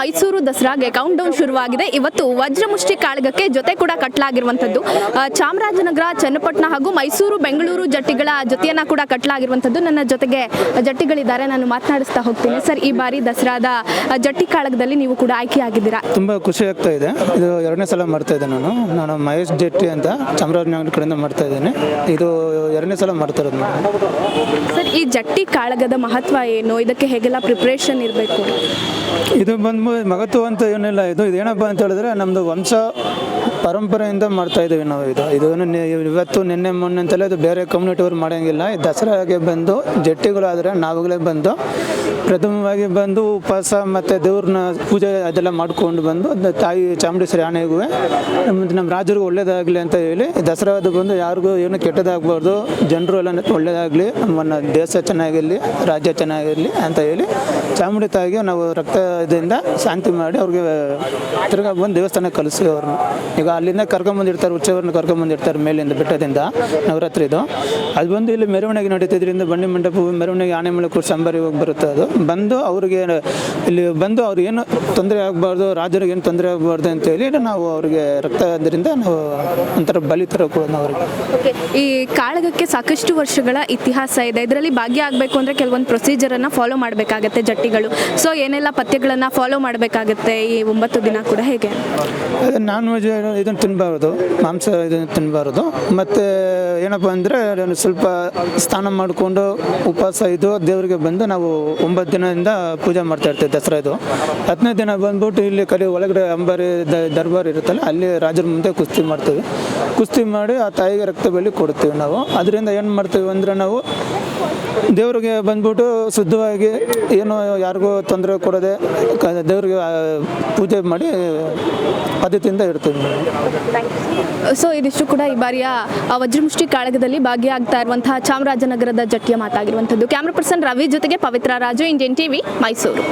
Mysuru ದಸರಾಗೆ count down ಶುರುವಾಗಿದೆ. ಇವತ್ತು ವಜ್ರಮುಷ್ಟಿ ಕಾಳಗಕ್ಕೆ ಜೊತೆ ಕೂಡ ಕಟ್ಟಲಾಗಿರುವಂತದ್ದು ಚಾಮರಾಜನಗರ ಚನ್ನಪಟ್ಟಣ ಹಾಗೂ ಮೈಸೂರು ಬೆಂಗಳೂರು ಜಟ್ಟಿಗಳ ಜೊತೆಯನ್ನ ಕೂಡ ಕಟ್ಟಲಾಗಿರುವಂತದ್ದು ನನ್ನ ಜೊತೆಗೆ ಜಟ್ಟಿಗಳಿದ್ದಾರೆ. ನಾನು ಮಾತನಾಡಿಸ್ತಾ ಹೋಗ್ತೀನಿ. ಸರ್ ಈ ಬಾರಿ ದಸರಾದ ಜಟ್ಟಿ ಕಾಳಗದಲ್ಲಿ ನೀವು ಕೂಡ ಆಯ್ಕೆಯಾಗಿದ್ದೀರಾ? ತುಂಬಾ ಖುಷಿ ಆಗ್ತಾ ಇದೆ. ಇದು ಎರಡನೇ ಸಲ ಮಾಡ್ತಾ ಇದ್ದೆ ನಾನು. ನಾನು ಮಹೇಶ್ ಜಟ್ಟಿ ಅಂತ ಚಾಮರಾಜನಗರ ಕಡೆಯಿಂದ ಮಾಡ್ತಾ ಇದ್ದೇನೆ. ಇದು ಎರಡನೇ ಸಲ ಮಾಡ್ತಾ ಇರೋದು ಸರ್ ಈ ಜಟ್ಟಿ ಕಾಳಗದ ಮಹತ್ವ ಏನು? ಇದಕ್ಕೆ ಹೇಗೆಲ್ಲ ಪ್ರಿಪ್ರೇಷನ್ ಇರಬೇಕು? ಇದು ಬಂದು ಮಹತ್ವ ಅಂತ ಏನಿಲ್ಲ. ಇದು ಇದೇನಪ್ಪ ಅಂತ ಹೇಳಿದ್ರೆ ನಮ್ಮದು ವಂಶ ಪರಂಪರೆಯಿಂದ ಮಾಡ್ತಾ ಇದ್ದೀವಿ ನಾವು ಇದು. ಇದನ್ನು ಇವತ್ತು ನಿನ್ನೆ ಮೊನ್ನೆ ಅಂತಲೇ ಇದು ಬೇರೆ ಕಮ್ಯುನಿಟಿಯವ್ರು ಮಾಡೋಂಗಿಲ್ಲ. ಈ ದಸರಾಗೆ ಬಂದು, ಜಟ್ಟಿಗಳಾದರೆ ನಾವುಗಳೇ ಬಂದು, ಪ್ರಥಮವಾಗಿ ಬಂದು ಉಪವಾಸ ಮತ್ತು ದೇವ್ರನ್ನ ಪೂಜೆ ಅದೆಲ್ಲ ಮಾಡ್ಕೊಂಡು ಬಂದು ತಾಯಿ ಚಾಮುಂಡೇಶ್ವರಿ ಆನೆಗೂ ಮತ್ತು ನಮ್ಮ ರಾಜರಿಗೂ ಒಳ್ಳೇದಾಗಲಿ ಅಂತ ಹೇಳಿ ದಸರಾದ ಬಂದು ಯಾರಿಗೂ ಏನು ಕೆಟ್ಟದಾಗಬಾರ್ದು, ಜನರು ಎಲ್ಲ ಒಳ್ಳೇದಾಗಲಿ, ನಮ್ಮನ್ನ ದೇಶ ಚೆನ್ನಾಗಿರಲಿ, ರಾಜ್ಯ ಚೆನ್ನಾಗಿರಲಿ ಅಂತ ಹೇಳಿ, ಚಾಮುಂಡಿ ತಾಯಿಗೆ ನಾವು ರಕ್ತದಿಂದ ಶಾಂತಿ ಮಾಡಿ ಅವ್ರಿಗೆ ತಿರ್ಗಾ ಬಂದು ದೇವಸ್ಥಾನಕ್ಕೆ ಕಲಿಸಿ ಅವ್ರನ್ನ. ಈಗ ಅಲ್ಲಿಂದ ಕರ್ಕೊಂಬಂದಿರ್ತಾರೆ ಉಚ್ಚವರನ್ನ ಕರ್ಕೊಂಬಂದಿರ್ತಾರೆ ಮೇಲಿಂದ ಬೆಟ್ಟದಿಂದ ನವರಾತ್ರಿದು ಅದು ಬಂದು ಇಲ್ಲಿ ಮೆರವಣಿಗೆ ನಡೀತಿದ್ರಿಂದ ಬನ್ನಿ ಮಂಟಪ ಮೆರವಣಿಗೆ ಆನೆ ಮೇಲೆ ಕೂಡ ಸಂಬಾರಿ ಹೋಗಿ ಬರುತ್ತೆ ಅದು. ಬಂದು ಅವ್ರಿಗೆ ಇಲ್ಲಿ ಬಂದು ಅವ್ರಿಗೆ ಏನು ತೊಂದರೆ ಆಗಬಾರ್ದು ರಾಜರಿಗೆ ಏನು ತೊಂದರೆ ಆಗಬಾರ್ದು ಅಂತ ಹೇಳಿ ನಾವು ಅವ್ರಿಗೆ ರಕ್ತ ಅದರಿಂದ ನಾವು ಒಂಥರ ಬಲಿ ಥರ ಕೊಡೋದು ಅವ್ರಿಗೆ. ಈ ಕಾಳಗಕ್ಕೆ ಸಾಕಷ್ಟು ವರ್ಷಗಳ ಇತಿಹಾಸ ಇದೆ. ಇದರಲ್ಲಿ ಭಾಗಿಯಾಗಬೇಕು ಅಂದರೆ ಕೆಲವೊಂದು ಪ್ರೊಸೀಜರನ್ನು ಫಾಲೋ ಮಾಡಬೇಕಾಗತ್ತೆ ಜಟ್ಟಿಗಳು. ಸೊ ಏನೆಲ್ಲ ಪಥ್ಯಗಳನ್ನು ಫಾಲೋ ಮಾಡಬೇಕಾಗತ್ತೆ ಈ ಒಂಬತ್ತು ದಿನ ಕೂಡ ಹೇಗೆ? ನಾನ್ ವೆಜ್ ಇದನ್ನು ತಿನ್ನಬಾರ್ದು ಮಾಂಸ ಇದನ್ನು ತಿನ್ನಬಾರ್ದು ಮತ್ತು ಏನಪ್ಪ ಅಂದರೆ ಸ್ವಲ್ಪ ಸ್ನಾನ ಮಾಡಿಕೊಂಡು ಉಪವಾಸ ಇದು ದೇವರಿಗೆ ಬಂದು ನಾವು ಒಂಬತ್ತು ದಿನದಿಂದ ಪೂಜೆ ಮಾಡ್ತಾ ಇರ್ತೀವಿ ದಸರಾ ಇದು. ಹತ್ತನೇ ದಿನ ಬಂದ್ಬಿಟ್ಟು ಇಲ್ಲಿ ಕಲಿ ಒಳಗಡೆ ಅಂಬಾರಿ ದರ್ಬಾರ್ ಇರುತ್ತಲ್ಲ, ಅಲ್ಲಿ ರಾಜರ ಮುಂದೆ ಕುಸ್ತಿ ಮಾಡ್ತೀವಿ. ಕುಸ್ತಿ ಮಾಡಿ ಆ ತಾಯಿಗೆ ರಕ್ತ ಬಲಿ ಕೊಡ್ತೀವಿ ನಾವು. ಅದರಿಂದ ಏನು ಮಾಡ್ತೀವಿ ಅಂದರೆ ನಾವು ದೇವರಿಗೆ ಬಂದ್ಬಿಟ್ಟು ಶುದ್ಧವಾಗಿ ಏನು ಯಾರಿಗೂ ತೊಂದರೆ ಕೊಡದೆ ದೇವ್ರಿಗೆ ಪೂಜೆ ಮಾಡಿ ಪದ್ಧತಿಯಿಂದ ಇರ್ತೀವಿ ಸೊ ಇದಿಷ್ಟು ಕೂಡ ಈ ಬಾರಿಯ ವಜ್ರಮುಷ್ಟಿ ಕಾಳಗದಲ್ಲಿ ಭಾಗಿಯಾಗ್ತಾ ಇರುವಂತಹ ಚಾಮರಾಜನಗರದ ಜಟ್ಟಿಯ ಮಾತಾಗಿರುವಂಥದ್ದು. ಕ್ಯಾಮ್ರಾ ಪರ್ಸನ್ ರವಿ ಜೊತೆಗೆ ಪವಿತ್ರ ರಾಜು, ಇಂಡಿಯನ್ ಟಿವಿ, ಮೈಸೂರು.